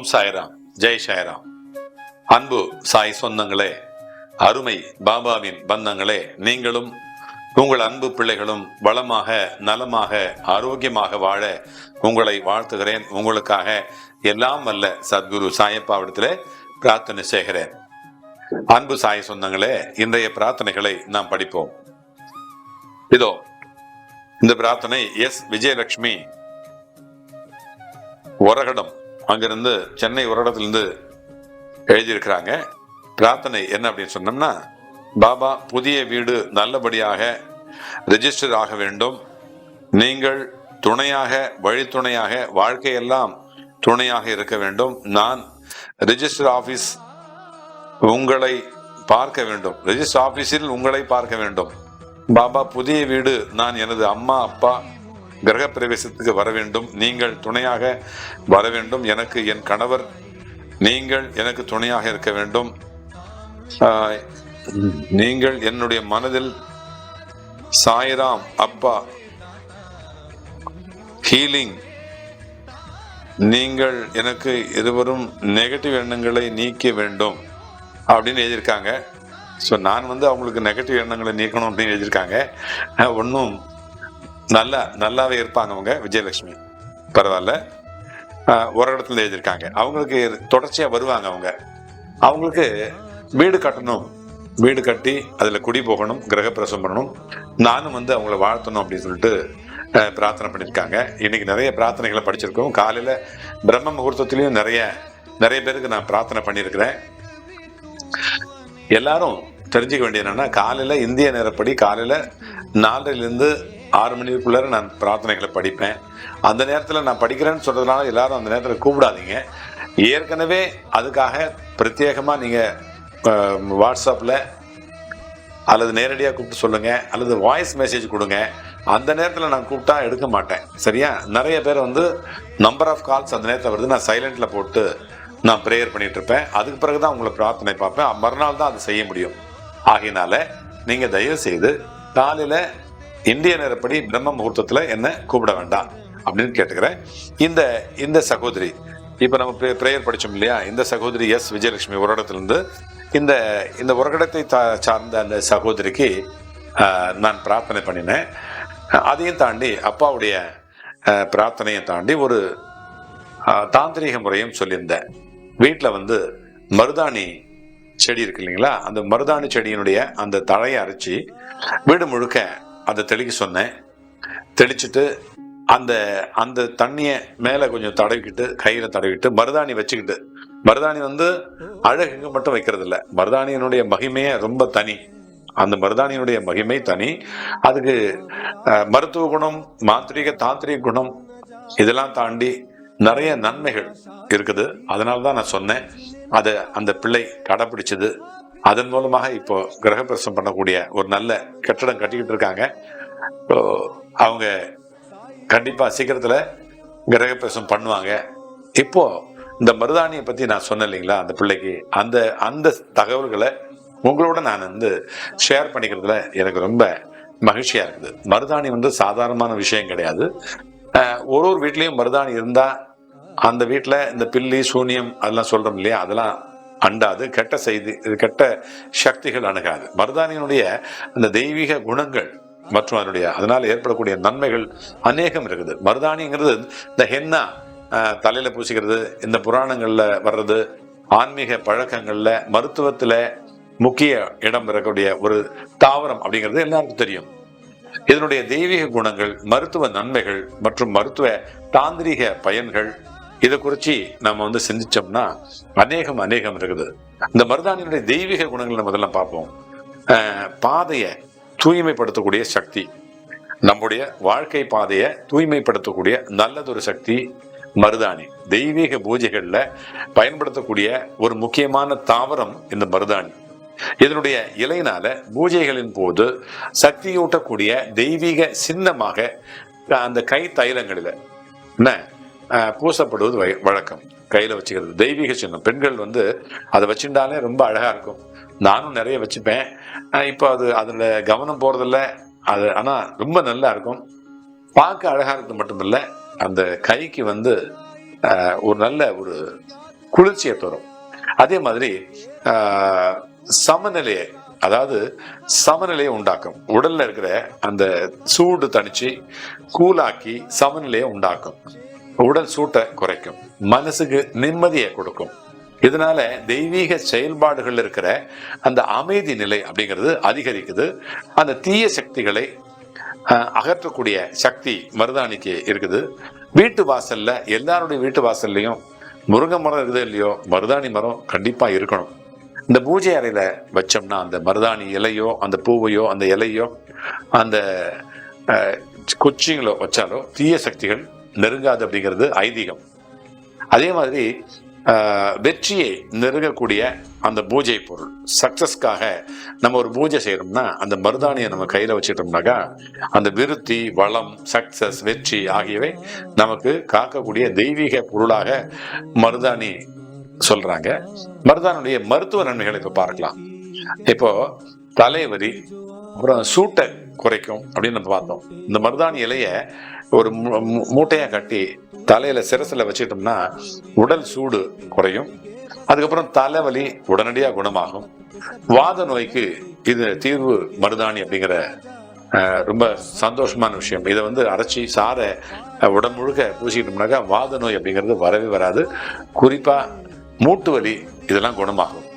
ஓம் சாய்ராம். ஜெய் சாய்ராம். அன்பு சாய் சொந்தங்களே அருமை பாபாவின் பந்தங்களே நீங்களும் உங்கள் அன்பு பிள்ளைகளும் வளமாக நலமாக ஆரோக்கியமாக வாழ உங்களை வாழ்த்துகிறேன். உங்களுக்காக எல்லாம் வல்ல சத்குரு சாயப்பாவிடத்திலே பிரார்த்தனை செய்கிறேன். அன்பு சாய் சொந்தங்களே இன்றைய பிரார்த்தனைகளை நாம் படிப்போம். இதோ இந்த பிரார்த்தனை எஸ். விஜயலட்சுமி ஒரகடம் அங்கிருந்து சென்னை ஒரு இடத்துலேருந்து எழுதியிருக்கிறாங்க. பிரார்த்தனை என்ன அப்படின்னு சொன்னோம்னா பாபா புதிய வீடு நல்லபடியாக ரெஜிஸ்டர் ஆக வேண்டும். நீங்கள் துணையாக வழித்துணையாக வாழ்க்கையெல்லாம் துணையாக இருக்க வேண்டும். நான் ரெஜிஸ்டர் ஆஃபீஸ் உங்களை பார்க்க வேண்டும். ரெஜிஸ்டர் ஆஃபீஸில் உங்களை பார்க்க வேண்டும். பாபா புதிய வீடு நான் எனது அம்மா அப்பா கிரக பிரவேசத்துக்கு வர வேண்டும். நீங்கள் துணையாக வர வேண்டும். எனக்கு என் கணவர் நீங்கள் எனக்கு துணையாக இருக்க வேண்டும். நீங்கள் என்னுடைய மனதில் சாய்ராம் அப்பா ஹீலிங். நீங்கள் எனக்கு இருவரும் நெகட்டிவ் எண்ணங்களை நீக்க வேண்டும் அப்படின்னு எழுதியிருக்காங்க. ஸோ நான் வந்து அவங்களுக்கு நெகட்டிவ் எண்ணங்களை நீக்கணும் அப்படின்னு எழுதியிருக்காங்க. ஒன்றும் நல்லா நல்லாவே இருப்பாங்க அவங்க விஜயலட்சுமி. பரவாயில்ல. ஒரு இடத்துல எழுதியிருக்காங்க. அவங்களுக்கு தொடர்ச்சியாக வருவாங்க அவங்க. அவங்களுக்கு வீடு கட்டணும். வீடு கட்டி அதில் குடி போகணும் கிரகப்பிரசம் பண்ணணும். நானும் வந்து அவங்கள வாழ்த்தணும் அப்படின்னு சொல்லிட்டு பிரார்த்தனை பண்ணியிருக்காங்க. இன்னைக்கு நிறைய பிரார்த்தனைகளை படிச்சிருக்கோம். காலையில் பிரம்ம முகூர்த்தத்துலேயும் நிறைய நிறைய பேருக்கு நான் பிரார்த்தனை பண்ணியிருக்கிறேன். எல்லாரும் தெரிஞ்சுக்க வேண்டிய என்னன்னா காலையில் இந்திய நேரப்படி காலையில் நாலரைலேருந்து ஆறு மணிக்குள்ளார நான் பிரார்த்தனைகளை படிப்பேன். அந்த நேரத்தில் நான் படிக்கிறேன்னு சொல்கிறதுனால எல்லாரும் அந்த நேரத்தில் கூப்பிடாதீங்க. ஏற்கனவே அதுக்காக பிரத்யேகமாக நீங்கள் வாட்ஸ்அப்பில் அல்லது நேரடியாக கூப்பிட்டு சொல்லுங்கள் அல்லது வாய்ஸ் மெசேஜ் கொடுங்க. அந்த நேரத்தில் நான் கூப்பிட்டா எடுக்க மாட்டேன். சரியா? நிறைய பேர் வந்து நம்பர் ஆஃப் கால்ஸ் அந்த நேரத்தில் வருது. நான் சைலண்டில் போட்டு நான் ப்ரேயர் பண்ணிகிட்ருப்பேன் இருப்பேன். அதுக்கு பிறகு தான் உங்களை பிரார்த்தனை பார்ப்பேன். மறுநாள் தான் அதை செய்ய முடியும். ஆகையினால நீங்கள் தயவு செய்து காலையில் இந்திய நேரப்படி பிரம்ம முகூர்த்தத்தில் என்ன கூப்பிட வேண்டாம் அப்படின்னு கேட்டுக்கிறேன். இந்த இந்த சகோதரி இப்போ நம்ம ப்ரேயர் படித்தோம் இல்லையா? இந்த சகோதரி எஸ் விஜயலட்சுமி ஒரு இடத்துலேருந்து இந்த இந்த உரகடத்தை சார்ந்த அந்த சகோதரிக்கு நான் பிரார்த்தனை பண்ணினேன். அதையும் தாண்டி அப்பாவுடைய பிரார்த்தனையும் தாண்டி ஒரு தாந்திரீக முறையும் சொல்லியிருந்தேன். வீட்டில் வந்து மருதாணி செடி இருக்கு இல்லைங்களா? அந்த மருதாணி செடியினுடைய அந்த தழையை அரைச்சி வீடு முழுக்க அதை தெளிக்க சொன்னேன். தெளிச்சுட்டு அந்த அந்த தண்ணியை மேலே கொஞ்சம் தடவிக்கிட்டு கையில் தடவிக்கிட்டு மருதாணி வச்சுக்கிட்டு. மருதாணி வந்து அழகுக்கு மட்டும் வைக்கிறது இல்லை மருதாணியினுடைய மகிமையே ரொம்ப தனி. அந்த மருதாணியினுடைய மகிமை தனி. அதுக்கு மருத்துவ குணம் மாந்திரிக தாந்திரிக குணம் இதெல்லாம் தாண்டி நிறைய நன்மைகள் இருக்குது. அதனால தான் நான் சொன்னேன். அதை அந்த பிள்ளை கடைப்பிடிச்சது. அதன் மூலமாக இப்போ கிரகப்பிரசம் பண்ணக்கூடிய ஒரு நல்ல கட்டடம் கட்டிக்கிட்டு இருக்காங்க. அவங்க கண்டிப்பாக சீக்கிரத்தில் கிரகப்பிரசம் பண்ணுவாங்க. இப்போ இந்த மருதாணியை பற்றி நான் சொன்னேன் இல்லைங்களா? அந்த பிள்ளைக்கு அந்த அந்த தகவல்களை உங்களோட நான் வந்து ஷேர் பண்ணிக்கிறதுல எனக்கு ரொம்ப மகிழ்ச்சியாக இருக்குது. மருதாணி வந்து சாதாரணமான விஷயம் கிடையாது. ஒரு ஒரு வீட்லேயும் மருதாணி இருந்தால் அந்த வீட்டில் இந்த பில்லி சூனியம் அதெல்லாம் சொல்கிறோம் இல்லையா? அதெல்லாம் அண்டாது கெட்ட செய்தி இது கெட்ட சக்திகள் அணுகாது. மருதாணியினுடைய அந்த தெய்வீக குணங்கள் மற்றும் அதனுடைய அதனால் ஏற்படக்கூடிய நன்மைகள் அநேகம் இருக்குது. மருதாணிங்கிறது இந்த ஹென்னா தலையில் பூசிக்கிறது இந்த புராணங்களில் வர்றது ஆன்மீக பழக்கங்களில் மருத்துவத்தில் முக்கிய இடம் பெறக்கூடிய ஒரு தாவரம் அப்படிங்கிறது எல்லாருக்கும் தெரியும். இதனுடைய தெய்வீக குணங்கள் மருத்துவ நன்மைகள் மற்றும் மருத்துவ தாந்திரீக பயன்கள் இதை குறித்து நம்ம வந்து சிந்திச்சோம்னா அநேகம் அநேகம் இருக்குது. இந்த மருதாணியினுடைய தெய்வீக குணங்களை முதல்ல பார்ப்போம். பாதையை தூய்மைப்படுத்தக்கூடிய சக்தி. நம்முடைய வாழ்க்கை பாதையை தூய்மைப்படுத்தக்கூடிய நல்லதொரு சக்தி மருதாணி. தெய்வீக பூஜைகளில் பயன்படுத்தக்கூடிய ஒரு முக்கியமான தாவரம் இந்த மருதாணி. இதனுடைய இலையினால பூஜைகளின் போது சக்தியூட்டக்கூடிய தெய்வீக சின்னமாக அந்த கை தைலங்களில். என்ன? பூசப்படுவது வழக்கம். கையில் வச்சுக்கிறது. தெய்வீக சின்னம். பெண்கள் வந்து அதை வச்சுட்டாலே ரொம்ப அழகாக இருக்கும். நானும் நிறைய வச்சுப்பேன். இப்போ அது அதில் கவனம் போகிறதில்ல அது ஆனால் ரொம்ப நல்லா இருக்கும். பார்க்க அழகாக இருக்கிறது மட்டும் அந்த கைக்கு வந்து ஒரு நல்ல ஒரு குளிர்ச்சியை தரும். அதே மாதிரி சமநிலையை அதாவது சமநிலையை உண்டாக்கும். உடல்ல இருக்கிற அந்த சூடு தணிச்சு கூலாக்கி சமநிலையை உண்டாக்கும். உடல் சூட்டை குறைக்கும். மனசுக்கு நிம்மதியை கொடுக்கும். இதனால தெய்வீக செயல்பாடுகள் இருக்கிற அந்த அமைதி நிலை அப்படிங்கிறது அதிகரிக்குது. அந்த தீய சக்திகளை அகற்றக்கூடிய சக்தி மருதாணிக்கு இருக்குது. வீட்டு வாசல்ல எல்லாருடைய வீட்டு வாசல்லையும் முருங்கை மரம் இருக்குதோ இல்லையோ மருதாணி மரம் கண்டிப்பா இருக்கணும். இந்த பூஜை அறையில வச்சோம்னா அந்த மருதாணி இலையோ அந்த பூவையோ அந்த இலையோ அந்த குச்சிங்களோ வச்சாலோ தீய சக்திகள் நெருங்காது அப்படிங்கிறது ஐதீகம். அதே மாதிரி வெற்றியை நெருங்கக்கூடிய அந்த பூஜை பொருள் சக்சஸ்க்காக நம்ம ஒரு பூஜை செய்யறோம்னா அந்த மருதாணியை நம்ம கையில் வச்சுட்டோம்னாக்கா அந்த விருத்தி வளம் சக்சஸ் வெற்றி ஆகியவை நமக்கு காக்கக்கூடிய தெய்வீக பொருளாக மருதாணி சொல்றாங்க. மருதானுடைய மருத்துவ நன்மைகளை இப்போ பார்க்கலாம். இப்போ தலைவரி அப்புறம் சூட்டை குறைக்கும் அப்படின்னு நம்ம பார்த்தோம். இந்த மருதாணி இலையை ஒரு மூ- கட்டி தலையில் சிரசில் வச்சுட்டோம்னா உடல் சூடு குறையும். அதுக்கப்புறம் தலைவலி உடனடியாக குணமாகும். வாத நோய்க்கு இது தீர்வு மருதாணி அப்படிங்கிற ரொம்ப சந்தோஷமான விஷயம். இதை வந்து அரைச்சி சாரை உடம்பு முழுக்க பூசிக்கிட்டோம்னாக்கா வாத நோய் அப்படிங்கிறது வரவே வராது. குறிப்பாக மூட்டு வலி இதெல்லாம் குணமாகும்.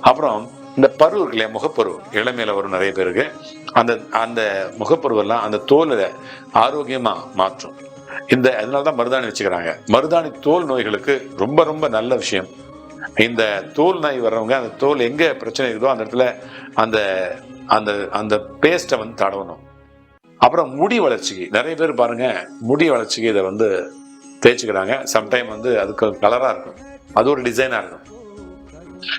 அப்புறம் இந்த பரு இருக்கு இல்லையா முகப்பரு இளமையில வரும் நிறைய பேருக்கு. அந்த அந்த முகப்பருவெல்லாம் அந்த தோலை ஆரோக்கியமா மாற்றும். இந்த அதனால தான் மருதாணி வச்சுக்கிறாங்க. மருதாணி தோல் நோய்களுக்கு ரொம்ப ரொம்ப நல்ல விஷயம். இந்த தோல் நோய் வர்றவங்க அந்த தோல் எங்க பிரச்சனை இருக்குதோ அந்த இடத்துல அந்த அந்த அந்த பேஸ்ட்டை வந்து தடவணும். அப்புறம் முடி வளர்ச்சிக்கு. நிறைய பேர் பாருங்க முடி வளர்ச்சிக்கு இதை வந்து தேய்ச்சிக்கிறாங்க. சம்டைம் வந்து அதுக்கு கலரா இருக்கும். அது ஒரு டிசைனா இருக்கும்.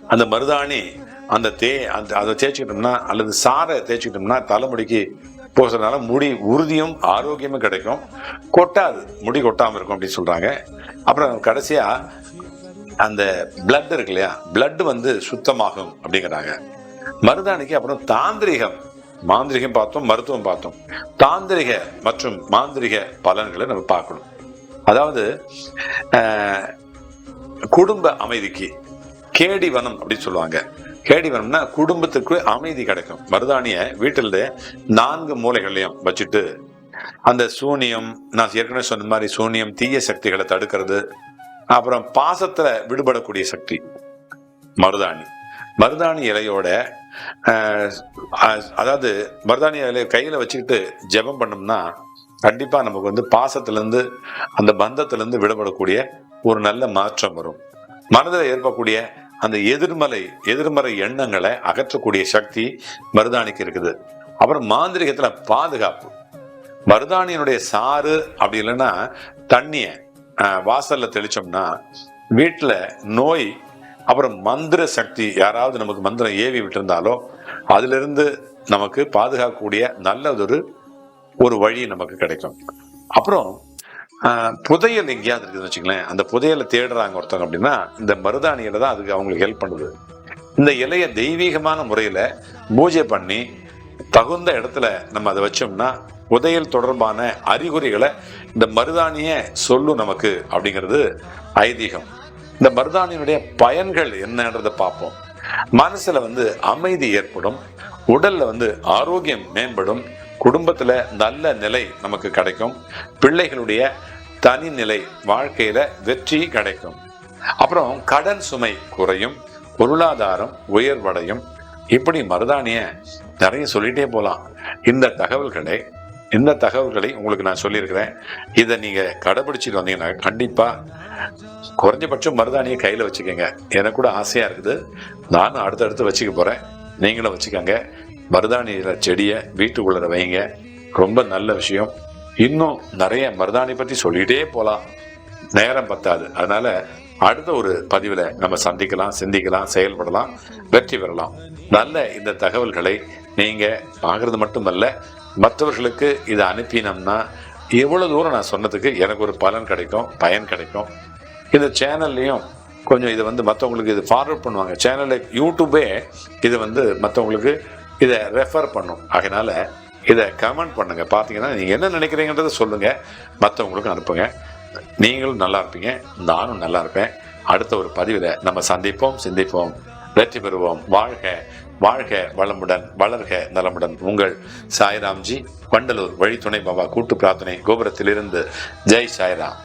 அந்த மருதாணி அந்த தே அந்த அதை தேய்ச்சிக்கிட்டோம்னா அல்லது சாரை தேய்ச்சிக்கிட்டோம்னா தலைமுடிக்கு போகிறதுனால முடி உறுதியும் ஆரோக்கியமும் கிடைக்கும். கொட்டாது. முடி கொட்டாமல் இருக்கும் அப்படின்னு சொல்கிறாங்க அப்புறம் கடைசியாக அந்த பிளட் இருக்கு இல்லையா? பிளட் வந்து சுத்தமாகும் அப்படிங்கிறாங்க. மருதாணிக்கு அப்புறம் தாந்திரிகம். மாந்திரிகம் பார்த்தோம் மருத்துவம் பார்த்தோம். தாந்திரிக மற்றும் மாந்திரிக பலன்களை நம்ம பார்க்கணும். அதாவது குடும்ப அமைதிக்கு கேடி வனம் அப்படின்னு சொல்லுவாங்க. கேடி வனம்னா குடும்பத்துக்கு அமைதி கிடைக்கும். மருதாணிய வீட்டில் நான்கு மூலைகள்லையும் வச்சுட்டு அந்த சூனியம் நான் ஏற்கனவே சொன்ன மாதிரி சூனியம் தீய சக்திகளை தடுக்கிறது அப்புறம் பாசத்துல விடுபடக்கூடிய சக்தி மருதாணி. மருதாணி இலையோட அதாவது மருதாணி இலையை கையில வச்சுக்கிட்டு ஜெபம் பண்ணோம்னா கண்டிப்பா நமக்கு வந்து பாசத்துலேருந்து அந்த பந்தத்துலேருந்து விடுபடக்கூடிய ஒரு நல்ல மாற்றம் வரும். மனதில் ஏற்படக்கூடிய அந்த எதிர்மலை எதிர்மறை எண்ணங்களை அகற்றக்கூடிய சக்தி மருதாணிக்கு இருக்குது. அப்புறம் மாந்திரிகத்தில் பாதுகாப்பு. மருதாணியினுடைய சாறு அப்படி இல்லைன்னா தண்ணியை வாசலில் தெளித்தோம்னா வீட்டில் நோய் அப்புறம் மந்திர சக்தி யாராவது நமக்கு மந்திரம் ஏவி விட்டிருந்தாலோ அதிலிருந்து நமக்கு பாதுகாக்கக்கூடிய நல்லதொரு ஒரு வழி நமக்கு கிடைக்கும். அப்புறம் புதையல் எங்கேயாவது இருக்குதுன்னு வச்சுங்களேன் அந்த புதையலை தேடுறாங்க ஒருத்தவங்க அப்படின்னா இந்த மருதாணியில தான் அதுக்கு அவங்களுக்கு ஹெல்ப் பண்ணுது. இந்த இலையை தெய்வீகமான முறையில பூஜை பண்ணி தகுந்த இடத்துல நம்ம அதை வச்சோம்னா புதையல் தொடர்பான அறிகுறிகளை இந்த மருதாணிய சொல்லும் நமக்கு அப்படிங்கிறது ஐதீகம். இந்த மருதாணியினுடைய பயன்கள் என்னன்றதை பார்ப்போம். மனசுல வந்து அமைதி ஏற்படும் உடல்ல வந்து ஆரோக்கியம் மேம்படும் குடும்பத்தில் நல்ல நிலை நமக்கு கிடைக்கும். பிள்ளைகளுடைய தனிநிலை வாழ்க்கையில் வெற்றி கிடைக்கும். அப்புறம் கடன் சுமை குறையும் பொருளாதாரம் உயர்வடையும். இப்படி மருதாணிய நிறைய சொல்லிட்டே போகலாம் இந்த தகவல்களை இந்த தகவல்களை உங்களுக்கு நான் சொல்லியிருக்கிறேன். இதை நீங்கள் கடைபிடிச்சிட்டு வந்தீங்கன்னா கண்டிப்பாக குறைஞ்சபட்சம் மருதாணியை கையில் வச்சுக்கோங்க. எனக்கு கூட ஆசையாக இருக்குது. நானும் அடுத்தடுத்து வச்சுக்க போகிறேன் நீங்களும் வச்சுக்கோங்க. மருதாணியில செடியை வீட்டுக்குள்ளே வைங்க. ரொம்ப நல்ல விஷயம். இன்னும் நிறைய மருதாணி பற்றி சொல்லிகிட்டே போகலாம் நேரம் பத்தாது. அதனால அடுத்த ஒரு பதிவில் நம்ம சந்திக்கலாம் சிந்திக்கலாம் செயல்படலாம் வெற்றி பெறலாம். நல்ல இந்த தகவல்களை நீங்கள் பார்க்கறது மட்டுமல்ல மற்றவர்களுக்கு இதை அனுப்பினோம்னா எவ்வளோ தூரம் நான் சொன்னதுக்கு எனக்கு ஒரு பலன் கிடைக்கும் பயன் கிடைக்கும். இந்த சேனல்லையும் கொஞ்சம் இதை வந்து மற்றவங்களுக்கு இது ஃபார்வர்ட் பண்ணுவாங்க. சேனலில் யூடியூபே இது வந்து மற்றவங்களுக்கு இதை ரெஃபர் பண்ணும். அதனால் இதை கமெண்ட் பண்ணுங்க. பார்த்தீங்கன்னா நீங்கள் என்ன நினைக்கிறீங்கன்றத சொல்லுங்க. மற்றவங்களுக்கும் அனுப்புங்க. நீங்களும் நல்லா இருப்பீங்க. நானும் நல்லா இருப்பேன். அடுத்த ஒரு பதிவில் நம்ம சந்திப்போம் சிந்திப்போம். வெற்றி பெறுவோம். வாழ்க வாழ்க வளமுடன் வளர்க நலமுடன். உங்கள் சாய்ராம்ஜி வண்டலூர் வழித்துணை பாபா கூட்டு பிரார்த்தனை கோபுரத்திலிருந்து. ஜெய் சாய்ராம்.